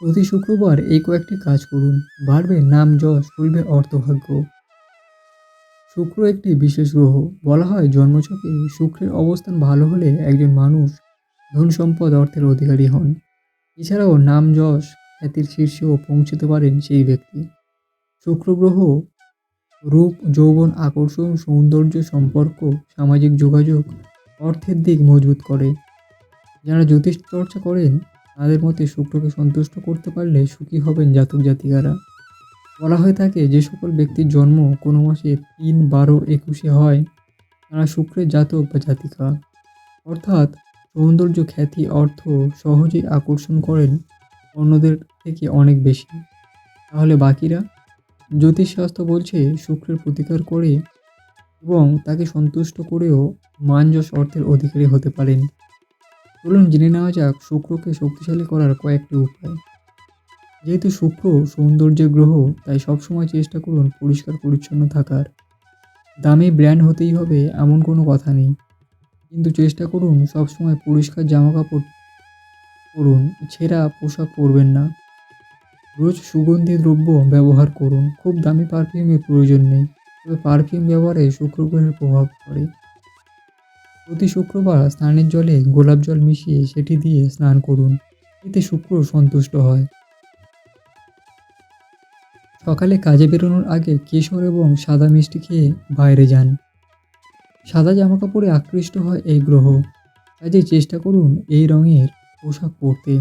প্রতি শুক্রবার এই কয়েকটি কাজ করুন। বাড়বে নাম, যশ চলবে অর্থভাগ্য। শুক্র একটি বিশেষ গ্রহ। বলা হয় জন্মচকে শুক্রের অবস্থান ভালো হলে একজন মানুষ ধন সম্পদ অর্থের অধিকারী হন। এছাড়াও নাম, যশ, খ্যাতির শীর্ষেও পৌঁছতে পারেন সেই ব্যক্তি। শুক্র গ্রহ রূপ, যৌবন, আকর্ষণ, সৌন্দর্য, সম্পর্ক, সামাজিক যোগাযোগ, অর্থের দিক মজবুত করে। যারা জ্যোতিষ চর্চা করেন তাদের মতে শুক্রকে সন্তুষ্ট করতে পারলে সুখী হবেন জাতক জাতিকারা। বলা হয়ে থাকে, যে সকল ব্যক্তির জন্ম কোনো মাসে তিন বারো একুশে হয়, তারা শুক্রের জাতক বা জাতিকা। অর্থাৎ সৌন্দর্য, খ্যাতি, অর্থ সহজেই আকর্ষণ করেন অন্যদের থেকে অনেক বেশি। তাহলে বাকিরা? জ্যোতিষশাস্ত্র বলছে, শুক্রের প্রতিকার করে এবং তাকে সন্তুষ্ট করেও মানযশ অর্থের অধিকারী হতে পারেন। চলুন জেনে নেওয়া যাক শুক্রকে শক্তিশালী করার কয়েকটি উপায়। যেহেতু শুক্র সৌন্দর্যের গ্রহ, তাই সবসময় চেষ্টা করুন পরিষ্কার পরিচ্ছন্ন থাকার। দামি ব্র্যান্ড হতেই হবে এমন কোনো কথা নেই। কিন্তু চেষ্টা করুন সবসময় পরিষ্কার জামা কাপড় পরুন, ছেঁড়া পোশাক পরবেন না। রোজ সুগন্ধি দ্রব্য ব্যবহার করুন, খুব দামি পারফিউমের প্রয়োজন নেই। তবে পারফিউম ব্যবহারে শুক্র গ্রহের প্রভাব পড়ে। প্রতি শুক্রবার স্নানের জলে গোলাপ জল মিশিয়ে সেটি দিয়ে স্নান করুন। এতে শুক্র সন্তুষ্ট হয়। সকালে কাজে বেরোনোর আগে কেশর এবং সাদা মিষ্টি খেয়ে বাইরে যান। সাদা জামাকাপড়ে আকৃষ্ট হয় এই গ্রহ। কাজে চেষ্টা করুন এই রঙের পোশাক পরতে।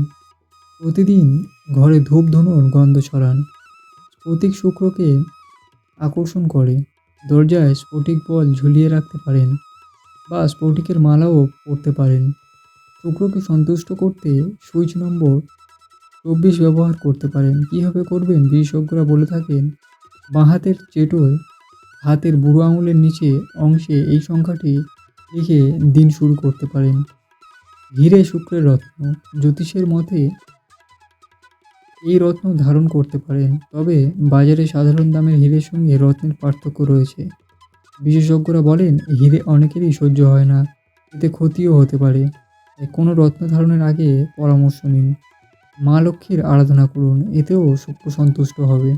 প্রতিদিন ঘরে ধূপ ধুনুর গন্ধ ছড়ান। প্রতীক শুক্রকে আকর্ষণ করে। দরজায় স্ফটিক বল ঝুলিয়ে রাখতে পারেন। বা স্ফটিকের মালাও পরতে পারেন। শুক্রকে সন্তুষ্ট করতে সুইচ নম্বর চব্বিশ ব্যবহার করতে পারেন। কীভাবে করবেন? বিশেষজ্ঞরা বলে থাকেন বাঁ হাতের চেটোয় হাতের বুড়ো আঙুলের নিচে অংশে এই সংখ্যাটি লিখে দিন শুরু করতে পারেন। হিরে শুক্রের রত্ন, জ্যোতিষের মতে এই রত্ন ধারণ করতে পারেন। তবে বাজারে সাধারণ দামের হিরের সঙ্গে রত্নের পার্থক্য রয়েছে। বিশেষজ্ঞরা বলেন, হীরে অনেকেরই সহ্য হয় না, এতে ক্ষতিও হতে পারে। কোনো রত্ন ধারণের আগে পরামর্শ নিন। মা লক্ষ্মীর আরাধনা করুন, এতেও সুখ সন্তুষ্ট হবে।